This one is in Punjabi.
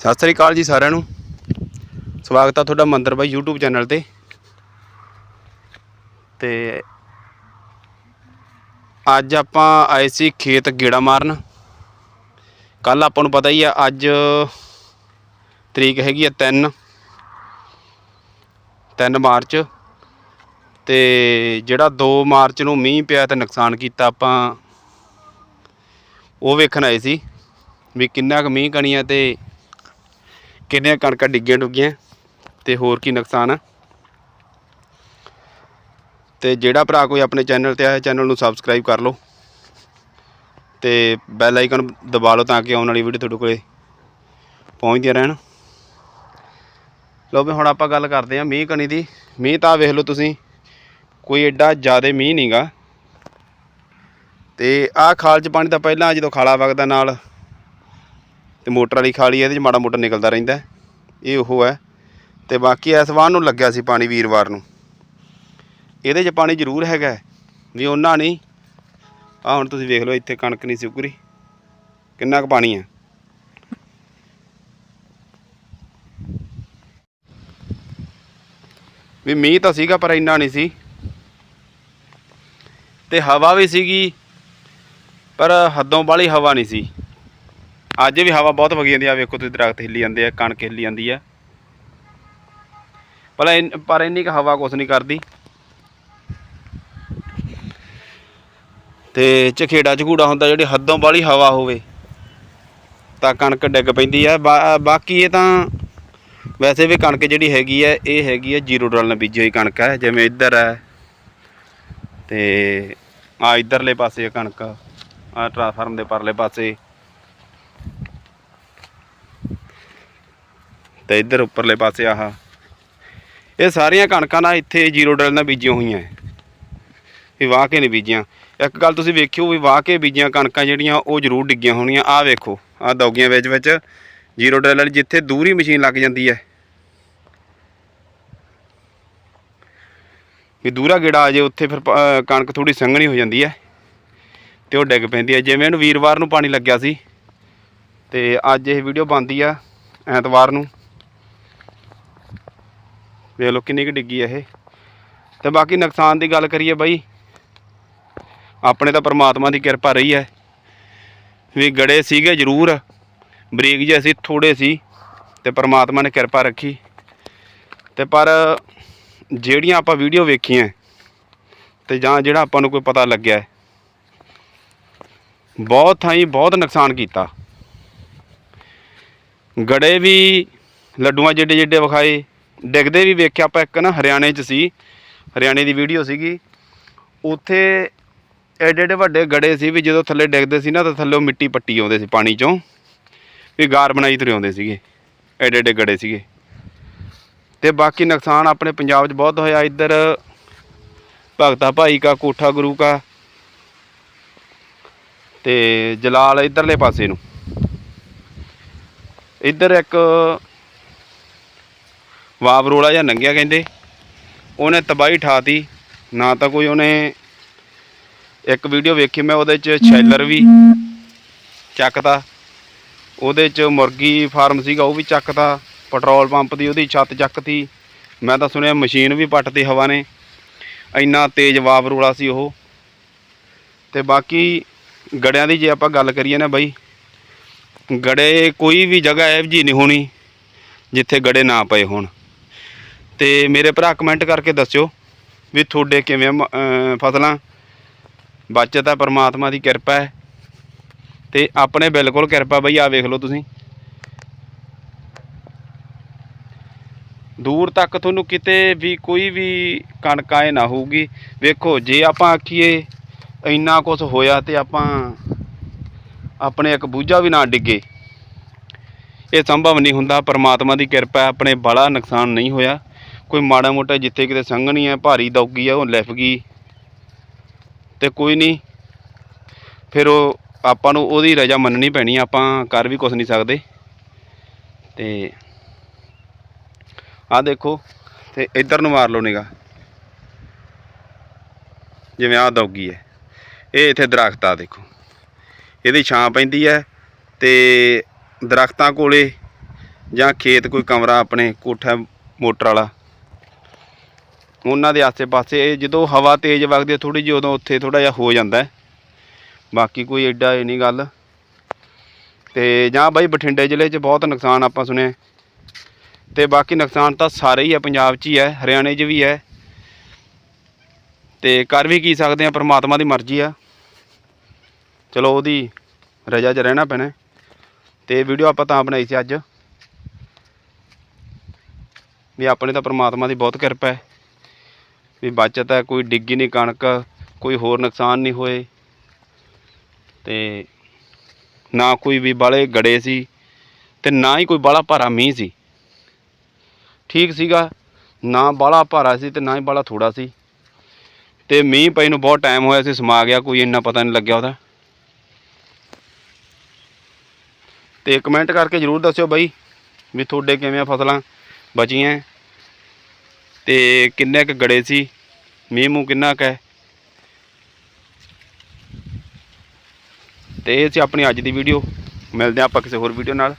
ਸਤਿ ਸ੍ਰੀ ਅਕਾਲ ਜੀ ਸਾਰਿਆਂ ਨੂੰ। ਸਵਾਗਤ ਆ ਤੁਹਾਡਾ ਮੰਦਰ ਬਾਈ YouTube ਚੈਨਲ ਤੇ। ਤੇ ਅੱਜ ਆਪਾਂ ਆਏ ਸੀ ਖੇਤ ਗੇੜਾ ਮਾਰਨ। ਕੱਲ ਆਪਾਂ ਨੂੰ ਪਤਾ ਹੀ ਆ, ਅੱਜ ਤਰੀਕ ਹੈਗੀ ਆ 3 3 ਮਾਰਚ। ਤੇ ਜਿਹੜਾ 2 ਮਾਰਚ ਨੂੰ ਮੀਂਹ ਪਿਆ ਤੇ ਨੁਕਸਾਨ ਕੀਤਾ ਆਪਾਂ, ਉਹ ਵੇਖਣ ਆਏ ਸੀ ਵੀ ਕਿੰਨਾ ਕੁ ਮੀਂਹ ਕਣੀਆਂ ਤੇ ਕਿੰਨੀਆਂ ਕਣਕਾਂ ਡਿੱਗੀਆਂ ਡੁੱਗੀਆਂ ਤੇ ਹੋਰ ਕੀ ਨੁਕਸਾਨ ਆ? ਤੇ ਜਿਹੜਾ ਭਰਾ ਕੋਈ ਆਪਣੇ ਚੈਨਲ ਤੇ ਆਇਆ ਚੈਨਲ ਨੂੰ ਸਬਸਕ੍ਰਾਈਬ ਕਰ ਲਓ ਤੇ ਬੈਲ ਆਈਕਨ ਦਬਾ ਲਓ ਤਾਂ ਕਿ ਆਉਣ ਵਾਲੀ ਵੀਡੀਓ ਤੁਹਾਡੇ ਕੋਲੇ ਪਹੁੰਚਦੀਆਂ ਰਹਿਣ। ਲਓ ਵੀ ਹੁਣ ਆਪਾਂ ਗੱਲ ਕਰਦੇ ਹਾਂ ਮੀਂਹ ਕਣੀ ਦੀ। ਮੀਂਹ ਤਾਂ ਵੇਖ ਲਓ ਤੁਸੀਂ, ਕੋਈ ਐਡਾ ਜ਼ਿਆਦਾ ਮੀਂਹ ਨਹੀਂਗਾ ਤੇ ਆਹ ਖਾਲ 'ਚ ਪਾਣੀ ਤਾਂ ਪਹਿਲਾਂ ਜਦੋਂ ਖਾਲਾ ਵਗਦਾ ਨਾਲ ਤੇ ਮੋਟਰ ਵਾਲੀ ਖਾਲੀ ਇਹਦੇ 'ਚ ਮਾੜਾ ਮੋਟਾ ਨਿਕਲਦਾ ਰਹਿੰਦਾ ਇਹ ਉਹ ਹੈ। ਤੇ ਬਾਕੀ ਇਸ ਵਾਰ ਨੂੰ ਲੱਗਿਆ ਸੀ ਪਾਣੀ ਵੀਰਵਾਰ ਨੂੰ। ਇਹਦੇ 'ਚ ਪਾਣੀ ਜ਼ਰੂਰ ਹੈਗਾ ਵੀ ਉਹਨਾਂ ਨਹੀਂ। ਆ ਹੁਣ ਤੁਸੀਂ ਵੇਖ ਲਓ, ਇੱਥੇ ਕਣਕ ਨਹੀਂ ਸੀ ਉਗਰੀ। ਕਿੰਨਾ ਕੁ ਪਾਣੀ ਹੈ। ਵੀ ਮੀਂਹ ਤਾਂ ਸੀਗਾ, ਪਰ ਇੰਨਾ ਨਹੀਂ ਸੀ। ਤੇ ਹਵਾ ਵੀ ਸੀਗੀ, ਪਰ ਹੱਦੋਂ ਵਾਲੀ ਹਵਾ ਨਹੀਂ ਸੀ। ਅੱਜ ਵੀ ਹਵਾ ਬਹੁਤ ਵਗੀ ਜਾਂਦੀ ਆ ਵੇਖੋ ਤੁਸੀਂ ਦਰਖਤ ਹਿੱਲੀ ਜਾਂਦੇ ਆ, ਕਣਕ ਹਿੱਲੀ ਜਾਂਦੀ ਆ। ਪਰ ਇੰਨ- ਪਰ ਇੰਨੀ ਕੁ ਹਵਾ ਕੁਛ ਨਹੀਂ ਕਰਦੀ। ਤੇ ਚਖੇੜਾ ਝਗੂੜਾ ਹੁੰਦਾ ਜਿਹੜੀ ਹੱਦੋਂ ਵਾਲੀ ਹਵਾ ਹੋਵੇ, ਤਾਂ ਕਣਕ ਡਿੱਗ ਪੈਂਦੀ ਆ। ਬਾਕੀ ਇਹ ਤਾਂ ਵੈਸੇ ਵੀ ਕਣਕ ਜਿਹੜੀ ਹੈਗੀ ਹੈ ਇਹ ਹੈਗੀ ਹੈ ਜੀਰੋ ਡਾਲ ਨਾਲ ਬੀਜੀ ਹੋਈ ਕਣਕ ਹੈ ਜਿਵੇਂ ਇੱਧਰ ਹੈ ਤੇ ਆ ਇੱਧਰਲੇ ਪਾਸੇ ਕਣਕ, ਆ ਟ੍ਰਾਂਸਫਾਰਮ ਦੇ ਪਰਲੇ ਪਾਸੇ। ਤੇ ਇੱਧਰ ਉੱਪਰਲੇ ਪਾਸੇ ਆਹ। ਇਹ ਸਾਰੀਆਂ ਕਣਕਾਂ ਨਾ ਇੱਥੇ ਜੀਰੋ ਡਾਲ ਨਾਲ ਬੀਜੀਆਂ ਹੋਈਆਂ ਵੀ ਵਾਹ ਕੇ ਨਹੀਂ ਬੀਜੀਆਂ। ਇੱਕ ਗੱਲ ਤੁਸੀਂ ਵੇਖਿਓ ਵੀ ਵਾਹ ਕੇ ਬੀਜੀਆਂ ਕਣਕਾਂ ਜਿਹੜੀਆਂ, ਉਹ ਜ਼ਰੂਰ ਡਿੱਗੀਆਂ ਹੋਣੀਆਂ। ਆਹ ਵੇਖੋ, ਆਹ ਦੌਗੀਆਂ ਵਿੱਚ ਵਿੱਚ ਜੀਰੋ ਡਾਲ ਵਾਲੀ ਜਿੱਥੇ ਦੂਰੀ ਮਸ਼ੀਨ ਲੱਗ ਜਾਂਦੀ ਹੈ ਵੀ ਦੂਰਾ ਗੇੜਾ ਆ ਜੇ, ਉੱਥੇ ਫਿਰ ਕਣਕ ਥੋੜੀ ਸੰਘਣੀ ਹੋ ਜਾਂਦੀ ਹੈ ਤੇ ਉਹ ਡਿੱਗ ਪੈਂਦੀ ਹੈ ਜਿਵੇਂ ਇਹਨੂੰ ਵੀਰਵਾਰ ਨੂੰ ਪਾਣੀ ਲੱਗਿਆ ਸੀ ਤੇ ਅੱਜ ਇਹ ਵੀਡੀਓ ਬਣਦੀ ਆ ਐਤਵਾਰ ਨੂੰ। ਵੇਖ ਲਓ ਕਿੰਨੀ ਕੁ ਡਿੱਗੀ ਆ ਇਹ। ਤੇ ਬਾਕੀ ਨੁਕਸਾਨ ਦੀ ਗੱਲ ਕਰੀਏ ਬਾਈ, ਆਪਣੇ ਤਾਂ ਪਰਮਾਤਮਾ ਦੀ ਕਿਰਪਾ ਰਹੀ ਹੈ। ਵੀ ਗੜੇ ਸੀਗੇ ਜ਼ਰੂਰ, ਬਰੀਕ ਜਿਹੇ ਸੀ ਥੋੜੇ ਸੀ, ਤੇ ਪਰਮਾਤਮਾ ਨੇ ਕਿਰਪਾ ਰੱਖੀ। ਤੇ ਪਰ ਜਿਹੜੀਆਂ ਆਪਾਂ ਵੀਡੀਓ ਵੇਖੀਆਂ, ਤੇ ਜਾਂ ਜਿਹੜਾ ਆਪਾਂ ਨੂੰ ਕੋਈ ਪਤਾ ਲੱਗਿਆ, ਬਹੁਤ ਥਾਈਂ ਬਹੁਤ ਨੁਕਸਾਨ ਕੀਤਾ। ਗੜੇ ਵੀ ਲੱਡੂਆਂ ਜਿੱਡੇ ਜਿੱਡੇ ਵਿਖਾਏ ਡਿੱਗਦੇ ਵੀ ਵੇਖਿਆ ਆਪਾਂ ਇੱਕ ਨਾ ਹਰਿਆਣੇ 'ਚ ਸੀ, ਹਰਿਆਣੇ ਦੀ ਵੀਡੀਓ ਸੀਗੀ। ਉੱਥੇ ਐਡੇ ਐਡੇ ਵੱਡੇ ਗੜੇ ਸੀ ਵੀ ਜਦੋਂ ਥੱਲੇ ਡਿੱਗਦੇ ਸੀ ਨਾ ਤਾਂ ਥੱਲੇ ਮਿੱਟੀ ਪੱਟੀ ਆਉਂਦੇ ਸੀ ਪਾਣੀ 'ਚੋਂ, ਵੀ ਗਾਰ ਬਣਾਈ ਤੁਰੇ ਆਉਂਦੇ ਸੀਗੇ, ਐਡੇ ਐਡੇ ਗੜੇ ਸੀਗੇ। ਤੇ ਬਾਕੀ ਨੁਕਸਾਨ ਆਪਣੇ ਪੰਜਾਬ 'ਚ ਬਹੁਤ ਹੋਇਆ, ਇੱਧਰ ਭਗਤਾ ਭਾਈ ਕਾ, ਕੋਠਾ ਗੁਰੂ ਕਾ, ਤੇ ਜਲਾਲ ਇੱਧਰਲੇ ਪਾਸੇ ਨੂੰ। ਇੱਧਰ ਇੱਕ ਵਾਵਰੋਲਾ ਜਾਂ ਨੰਗਿਆ ਕਹਿੰਦੇ। ਉਹਨੇ ਤਬਾਹੀ ਠਾਤੀ। ਨਾ ਤਾਂ ਕੋਈ ਉਹਨੇ ਇੱਕ ਵੀਡੀਓ ਵੇਖੀ, ਮੈਂ ਉਹਦੇ 'ਚ ਸ਼ੈਲਰ ਵੀ ਚੱਕਤਾ। ਉਹਦੇ 'ਚ ਮੁਰਗੀ ਫਾਰਮ ਸੀਗਾ, ਉਹ ਵੀ ਚੱਕਤਾ। ਪੈਟਰੋਲ ਪੰਪ ਦੀ ਉਹਦੀ ਛੱਤ ਚੱਕਤੀ। ਮੈਂ ਤਾਂ ਸੁਣਿਆ ਮਸ਼ੀਨ ਵੀ ਪੱਟਤੀ ਹਵਾ ਨੇ। ਇੰਨਾ ਤੇਜ਼ ਵਾਵਰੋਲਾ ਸੀ ਉਹ। ਤੇ ਬਾਕੀ ਗੜਿਆਂ ਦੀ ਜੇ ਆਪਾਂ ਗੱਲ ਕਰੀਏ ਨਾ ਬਾਈ, ਗੜੇ ਕੋਈ ਵੀ ਜਗ੍ਹਾ ਇਹੋ ਜਿਹੀ ਨਹੀਂ ਹੋਣੀ ਜਿੱਥੇ ਗੜੇ ਨਾ ਪਏ ਹੋਣ। ਤੇ ਮੇਰੇ ਭਰਾ ਕਮੈਂਟ ਕਰਕੇ ਦੱਸਿਓ ਵੀ ਤੁਹਾਡੇ ਕਿਵੇਂ ਫਸਲਾਂ। ਬਚਤ ਹੈ, ਪਰਮਾਤਮਾ ਦੀ ਕਿਰਪਾ ਹੈ। ਤੇ ਆਪਣੇ ਬਿਲਕੁਲ ਕਿਰਪਾ ਬਈ ਆ ਵੇਖ ਲਓ ਤੁਸੀਂ। ਦੂਰ ਤੱਕ ਤੁਹਾਨੂੰ ਕਿਤੇ ਵੀ ਕੋਈ ਵੀ ਕਣਕ ਆਏ ਨਾ ਹੋਊਗੀ। ਵੇਖੋ, ਜੇ ਆਪਾਂ ਆਖੀਏ ਇੰਨਾ ਕੁਝ ਹੋਇਆ ਤੇ ਆਪਾਂ ਆਪਣੇ ਇੱਕ ਬੂਝਾ ਵੀ ਨਾ ਡਿੱਗੇ। ਇਹ ਸੰਭਵ ਨਹੀਂ ਹੁੰਦਾ, ਪਰਮਾਤਮਾ ਦੀ ਕਿਰਪਾ ਆਪਣੇ ਬੜਾ ਨੁਕਸਾਨ ਨਹੀਂ ਹੋਇਆ। ਕੋਈ ਮਾੜਾ ਮੋਟਾ ਜਿੱਥੇ ਕਿਤੇ ਸੰਘਣੀ ਹੈ, ਭਾਰੀ ਦੌਗੀ ਆ, ਉਹ ਲਿਫ ਗਈ। ਤੇ ਕੋਈ ਨਹੀਂ, ਫਿਰ ਉਹ ਆਪਾਂ ਨੂੰ ਉਹਦੀ ਰਜਾ ਮੰਨਣੀ ਪੈਣੀ ਆਪਾਂ ਕਰ ਵੀ ਕੁਝ ਨਹੀਂ ਸਕਦੇ। ਤੇ ਆਹ ਦੇਖੋ, ਤੇ ਇੱਧਰ ਨੂੰ ਮਾਰ ਲਓ ਨਿਗਾ ਜਿਵੇਂ ਆਹ ਦੌਗੀ ਹੈ। ਇਹ ਇੱਥੇ ਦਰਖਤ ਆ ਦੇਖੋ। ਇਹਦੀ ਛਾਂ ਪੈਂਦੀ ਹੈ ਤੇ ਦਰਖਤਾਂ ਕੋਲੇ ਜਾਂ ਖੇਤ ਕੋਈ ਕਮਰਾ ਆਪਣੇ ਕੋਠਾ ਮੋਟਰ ਵਾਲਾ। ਉਹਨਾਂ ਦੇ ਆਸੇ-ਪਾਸੇ ਇਹ ਜਦੋਂ ਹਵਾ ਤੇਜ਼ ਵਗਦੀ ਹੈ ਥੋੜੀ ਜਿਹੀ ਉਦੋਂ ਉੱਥੇ ਥੋੜਾ ਜਿਹਾ ਹੋ ਜਾਂਦਾ ਹੈ। ਬਾਕੀ ਕੋਈ ਐਡਾ ਇਹ ਨਹੀਂ ਗੱਲ। ਤੇ ਜਾਂ ਬਾਈ ਬਠਿੰਡੇ ਜ਼ਿਲ੍ਹੇ 'ਚ ਬਹੁਤ ਨੁਕਸਾਨ ਆਪਾਂ ਸੁਣਿਆ ਤੇ ਬਾਕੀ ਨੁਕਸਾਨ ਤਾਂ ਸਾਰੇ ਹੀ ਆ, ਪੰਜਾਬ 'ਚ ਹੀ ਹੈ ਹਰਿਆਣੇ 'ਚ ਵੀ ਹੈ ਤੇ ਕਰ ਵੀ ਕੀ ਸਕਦੇ ਆ, ਪ੍ਰਮਾਤਮਾ ਦੀ ਮਰਜ਼ੀ ਆ। ਚਲੋ ਉਹਦੀ ਰਜਾ 'ਚ ਰਹਿਣਾ ਪੈਣਾ ਹੈ। ਤੇ ਵੀਡੀਓ ਆਪਾਂ ਤਾਂ ਬਣਾਈ ਸੀ ਅੱਜ। ਵੀ ਆਪਣੇ ਤਾਂ ਪ੍ਰਮਾਤਮਾ ਦੀ ਬਹੁਤ ਕਿਰਪਾ ਹੈ। ਵੀ ਬਚਤ ਹੈ, ਕੋਈ ਡਿੱਗੀ ਨਹੀਂ ਕਣਕ, ਕੋਈ ਹੋਰ ਨੁਕਸਾਨ ਨਹੀਂ ਹੋਏ। ਤੇ ਨਾ ਕੋਈ ਵੀ ਬਾਲੇ ਗੜੇ ਸੀ ਤੇ ਨਾ ਹੀ ਕੋਈ ਬਾਲਾ ਭਾਰਾ ਮੀਂਹ ਸੀ। ਠੀਕ ਸੀਗਾ, ਨਾ ਬਾਲਾ ਭਾਰਾ ਸੀ ਤੇ ਨਾ ਹੀ ਬਾਲਾ ਥੋੜਾ ਸੀ। ਤੇ ਮੀਂਹ ਪਈ ਨੂੰ ਬਹੁਤ ਟਾਈਮ ਹੋਇਆ ਸੀ, ਸਮਾ ਗਿਆ ਕੋਈ, ਇੰਨਾ ਪਤਾ ਨਹੀਂ ਲੱਗਿਆ ਉਹਦਾ। ਤੇ ਕਮੈਂਟ ਕਰਕੇ ਜਰੂਰ ਦੱਸਿਓ ਬਾਈ ਵੀ ਤੁਹਾਡੇ ਕਿਵੇਂ ਫਸਲਾਂ ਬਚੀਆਂ? ਤੇ ਕਿੰਨੇ ਕ ਗੜੇ ਸੀ? ਮੀਂਹ ਮੂੰਹ ਕਿੰਨਾ ਕ ਹੈ? ਤੇ ਇਹ ਸੀ ਆਪਣੀ ਅੱਜ ਦੀ ਵੀਡੀਓ ਮਿਲਦੇ ਹਾਂ ਆਪਾਂ ਕਿਸੇ ਹੋਰ ਵੀਡੀਓ ਨਾਲ।